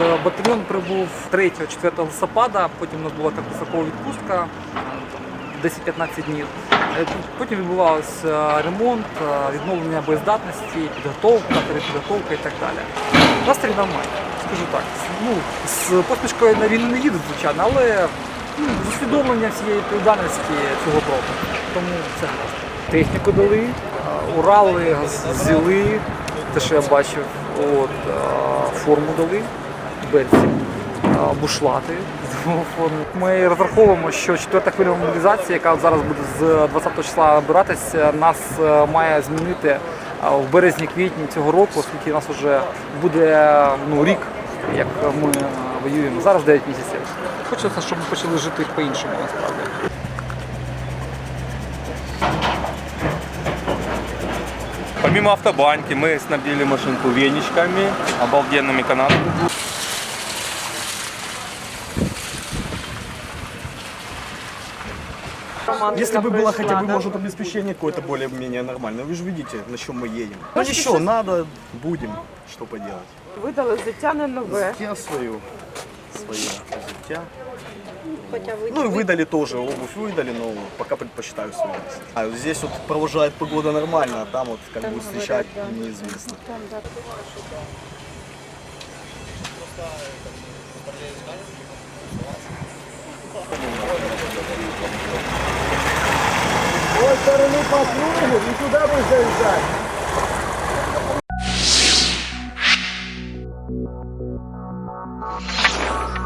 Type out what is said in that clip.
Е, Батальйон прибув 3-4 листопада, потім у нас була така срокова відпустка 10-15 днів. Е, Потім відбувався ремонт, е, відновлення боєздатності, підготовка, перепідготовка і так далі. Настрій нормальний, скажу так. Ну, з посмішкою на війну не їдуть, звичайно, але ну, з усвідомлення всієї відповідальності цього кроку. Тому це. Техніку дали, е, Урали взяли, те, що я бачив, от, е, форму дали, берці, е, бушлати. Ми розраховуємо, що четверта хвиля мобілізації, яка зараз буде з 20 числа набиратися, нас має змінити в березні-квітні цього року, оскільки у нас вже буде ну, рік, як ми воюємо. Зараз 9 місяців. Хочеться, щоб ми почали жити по-іншому насправді. Помимо автобанки мы снабдили машинку веничками, обалденными канатами. Если бы было хотя бы, может, обеспечение какое-то более-менее нормальное. Вы же видите, на чем мы едем. Ну Может, ничего, сейчас- надо, будем, что поделать. Видали взуття не нове. Я свою, свои взуття. Хотя выдали. Ну и выдали тоже, обувь выдали, но пока предпочитаю свою. А здесь вот провожает погода нормально, а там вот как там будет встречать да. неизвестно. Там, да. Стороны по кругу, и туда будешь заезжать. you